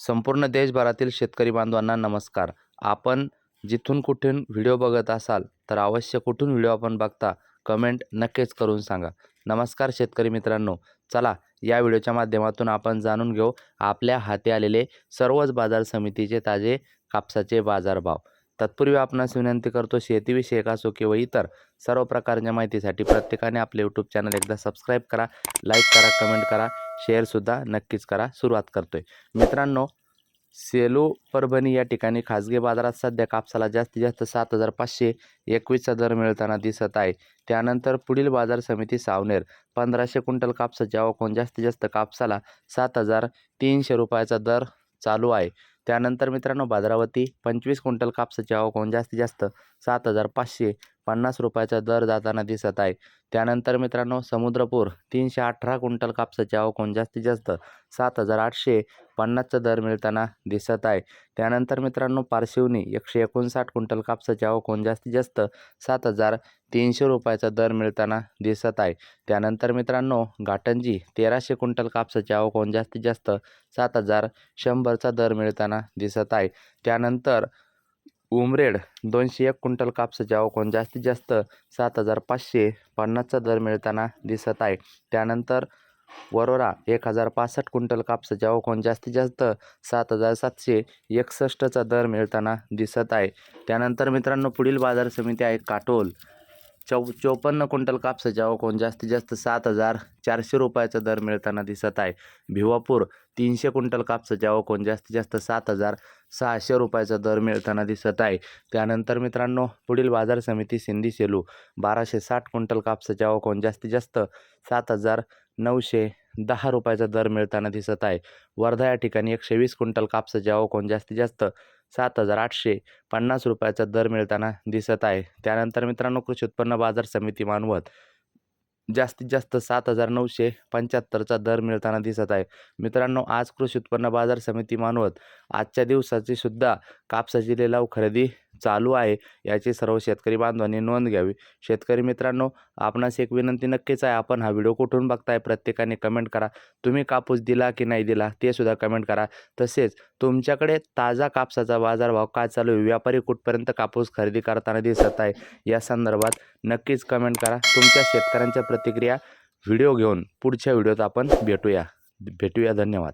संपूर्ण देशभरातील शेतकरी बांधवांना नमस्कार. आपण जिथून कुठून व्हिडिओ बघत असाल तर अवश्य कुठून व्हिडिओ आपण बघता कमेंट नक्कीच करून सांगा. नमस्कार शेतकरी मित्रांनो. चला या व्हिडिओच्या माध्यमातून आपण जाणून घेऊ आपल्या हाती आलेले सर्वच बाजार समितीचे ताजे कापसाचे बाजारभाव. तत्पूर्वी आपणास विनंती करतो शेतीविषयक असो किंवा इतर सर्व प्रकारच्या माहितीसाठी प्रत्येकाने आपले यूट्यूब चॅनल एकदा सबस्क्राईब करा लाईक करा कमेंट करा. शेअरसुद्धा नक्कीच करा. सुरुवात आहे मित्रांनो सेलू परभणी या ठिकाणी खाजगी बाजारात सध्या कापसाला जास्तीत जास्त सात हजार पाचशे एकवीसचा दर मिळताना दिसत आहे. त्यानंतर पुढील बाजार समिती सावनेर पंधराशे क्विंटल कापसाची आवक जास्तीत जास्त कापसाला सात हजार तीनशे रुपयाचा दर चालू आहे. त्यानंतर मित्रांनो बाजारावरती पंचवीस क्विंटल कापसाची आवक होऊन जास्तीत जास्त सात हजार पाचशे पन्नास रुपयाचा दर जाताना दिसत आहे. त्यानंतर मित्रांनो समुद्रपूर तीनशे अठरा क्विंटल कापसाची आवक जास्तीत जास्त सात हजार आठशे पन्नासचा दर मिळताना दिसत आहे. त्यानंतर मित्रांनो पारशिवनी एकशे एकोणसाठ क्विंटल कापसाची आवक जास्तीत जास्त सात हजार तीनशे रुपयाचा दर मिळताना दिसत आहे. त्यानंतर मित्रांनो घाटंजी तेराशे क्विंटल कापसाची आवक जास्तीत जास्त सात हजार शंभरचा दर मिळताना दिसत आहे. त्यानंतर उमरेड दोनशे एक क्विंटल कापसाचे आवक जास्तीत जास्त सात हजार पाचशे पन्नासचा दर मिळताना दिसत आहे. त्यानंतर वरोरा एक हजार पासष्ट क्विंटल कापसाचे आवक जास्तीत जास्त सात हजार सातशे एकसष्टचा दर मिळताना दिसत आहे. त्यानंतर मित्रांनो पुढील बाजार समिती आहे काटोल. चौ चौपन्न क्विंटल कापसाच्या आवक जास्तीत जास्त सात हजार चारशे रुपयाचा दर मिळताना दिसत आहे. भिवापूर तीनशे क्विंटल कापसाच्या आवक जास्तीत जास्त सात हजार सहाशे रुपयाचा दर मिळताना दिसत आहे. त्यानंतर मित्रांनो पुढील बाजार समिती सिंधी सेलू. बाराशे साठ क्विंटल कापसाच्या आवक जास्तीत जास्त सात हजार नऊशे दहा रुपयाचा दर मिळताना दिसत आहे. वर्धा या ठिकाणी एकशे वीस क्विंटल कापसाच्या आवक जास्तीत जास्त सात हजार आठशे पन्नास रुपयाचा दर मिळताना दिसत आहे. त्यानंतर मित्रांनो कृषी उत्पन्न बाजार समिती मानवत जास्तीत जास्त सात हजार नऊशे पंच्याहत्तरचा दर मिळताना दिसत आहे. मित्रांनो आज कृषी उत्पन्न बाजार समिती मानवत आजच्या दिवसाची सुद्धा कापसाची लिलाव खरेदी चालू आहे. याची सर्व शेतकरी बांधवांनी नोंद घ्यावी. शेतकरी मित्रांनो आपणास एक विनंती नक्कीच आहे. आपण हा व्हिडिओ कुठून बघताय प्रत्येकाने कमेंट करा. तुम्ही कापूस दिला की नाही दिला ते सुद्धा कमेंट करा. तसेच तुमच्याकडे ताजा कापसाचा बाजारभाव काय चालू आहे? व्यापारी कुठपर्यंत कापूस खरेदी करताना दिसत आहे? या संदर्भात नक्कीच कमेंट करा. तुमच्या शेतकऱ्यांच्या प्रतिक्रिया व्हिडिओ घेऊन पुढच्या व्हिडिओत आपण भेटूया. भेटूया. धन्यवाद.